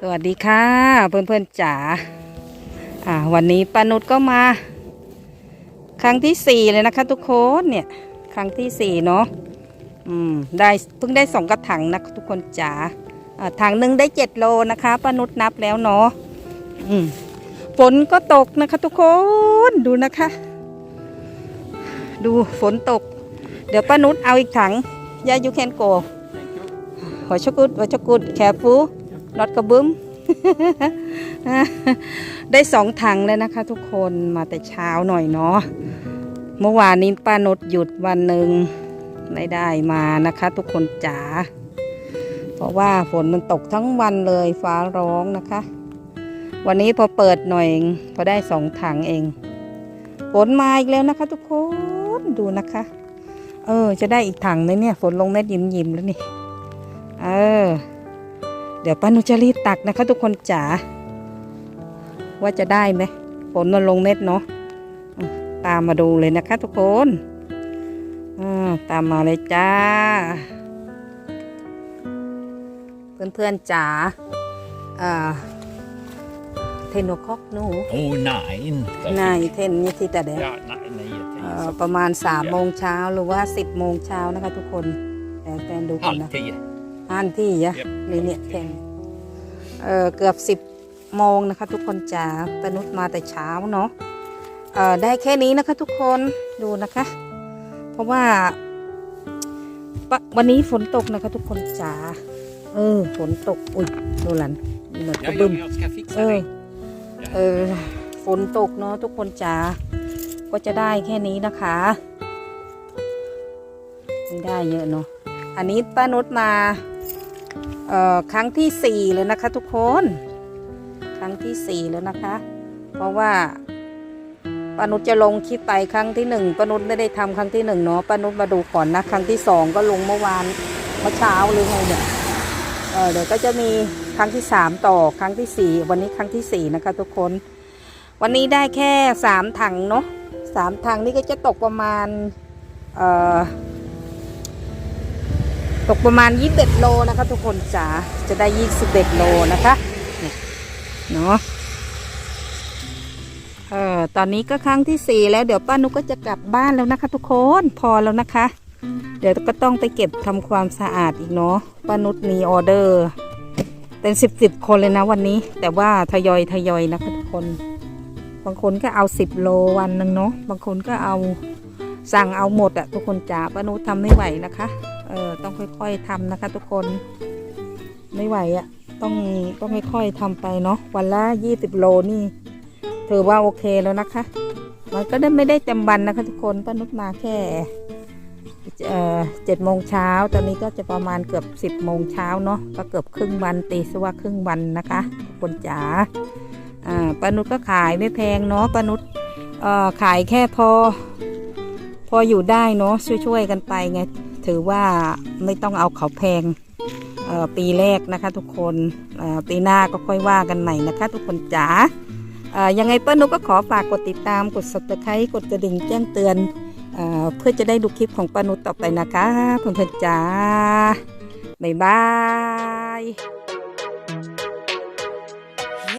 สวัสดีค่ะ เพื่อนๆจ๋าอ่าวันนี้ป้านุชก็มา ครั้งที่สี่เลยนะคะ ทุกคนเนี่ยครั้งที่สี่เนาะอืมได้เพิ่งได้สองกระถางนะทุกคนจ๋าอ่าถังหนึ่งได้เจ็ดโลนะคะป้านุชนับแล้วเนาะอืมฝนก็ตกนะคะ ทุกคนดูนะคะ ดูฝนตก เดี๋ยวป้านุชเอาอีกถังยายูแคนโกหัวชกุดหัวชกุดแคฟู รถกระบึ้ม ได้สองถังเลยนะคะ ทุกคนมาแต่เช้าหน่อยเนาะเมื่อวานนี้ป้านดหยุดวันหนึ่งไม่ได้มานะคะ ทุกคนจ๋าเพราะว่าฝนมันตกทั้งวันเลยฟ้าร้องนะคะ วันนี้พอเปิดหน่อยเองพอได้สองถังเองฝนมาอีกแล้วนะคะ ทุกคนดูนะคะ เออ จะได้อีกถังเลยเนี่ยฝนลงเม็ดยิ้มยิ้มๆแล้วนี่ เออ เดี๋ยวป้านุจะรีบตักนะคะ ทุกคนจ๋าว่าจะได้ไหมฝนมันลงเม็ดเนาะอืมตามมาดูเลยนะคะ ทุกคนอ่าตามมาเลยจ้า เพื่อนๆจ๋าอ่าเทนโนคอกหนู Oh nej, inte. นายเทนนี่ที่แต่เด็ก Ja, nej, nej, เอ่อ inte. ประมาณสามโมงเช้าหรือว่าสิบโมงเช้านะคะ ทุกคนแต่แฟนดูกันนะ Halv tio. อ่านที่ยะ Japp. นี่เนี่ยเทนเออเกือบสิบโมงนะคะทุกคนจ๋าปนุษมาแต่เช้าเนาะเออได้แค่นี้นะคะทุกคนดูนะคะ เพราะว่าปะวันนี้ฝนตกนะคะทุกคนจ๋าเออฝนตกอุ้ยดูหลันมีหนวดก Ja, ระบึ้ ja, ม jag ska fixa เออ det. เออฝนตกเนาะทุกคนจ๋าก็จะได้แค่นี้นะคะไม่ได้เยอะเนาะอันนี้ป้านุชมาเอ่อ ครั้งที่สี่เลยนะคะทุกคน ครั้งที่สี่แล้วนะคะ เพราะว่าปนุชจะลงคลิปไปครั้งที่หนึ่งปนุชไม่ได้ทำครั้งที่หนึ่งเนาะปนุชมาดูก่อนนะ ครั้งที่สองก็ลงเมื่อวานเมื่อเช้าหรือไงเนี่ยเออเดี๋ยวก็จะมีครั้งที่สามต่อครั้งที่สี่วันนี้ครั้งที่สี่นะคะ ทุกคน วันนี้ได้แค่สามถังเนาะสามถังนี่ก็จะตกประมาณเอ่อ ตกประมาณยี่สิบโลนะคะทุกคนจ๋าจะได้ยี่สิบเอ็ดโลนะคะเนาะเออตอนนี้ก็ครั้งที่สี่แล้วเดี๋ยวป้านุกก็จะกลับบ้านแล้วนะคะ ทุกคนพอแล้วนะคะ เดี๋ยวก็ต้องไปเก็บทำความสะอาดอีกเนาะป้านุชมีออเดอร์ เป็นสิบสิบคนเลยนะวันนี้ แต่ว่าทยอยทยอยนะคะทุกคน บางคนก็เอาสิบโลวันหนึ่งเนาะบางคนก็เอาสั่งเอาหมดอะทุกคนจ๋าป้านุชทำไม่ไหวนะคะ ออต้องค่อยๆทำนะคะ ทุกคนไม่ไหวอะต้องต้องค่อยๆทำไปเนาะวันละยี่สิบโลนี่ถือว่าโอเคแล้วนะคะ มันก็ได้ไม่ได้เต็มวันนะคะ ทุกคนป้านุชมาแค่เออเจ็ดโมงเช้าตอนนี้ก็จะประมาณเกือบสิบโมงเช้าเนาะก็เกือบครึ่งวันตีสว่าครึ่งวันนะคะทุกคนจ๋าอ่าป้านุชก็ขายไม่แพงเนาะป้านุชเออขายแค่พอ พออยู่ได้เนาะช่วยๆกันไปไง ถือว่าไม่ต้องเอาเขาแพงเอ่อปีแรกนะคะทุกคนเอ่อปีหน้าก็ค่อยว่ากันใหม่นะคะ ทุกคนจ๋าเอ่อยังไงป้านุก็ขอฝากกดติดตามกด subscribe กดกระดิ่งแจ้งเตือนเอ่อเพื่อจะได้ดูคลิปของป้านุต่อไปนะคะเพื่อนๆจ๋าบ๊ายบาย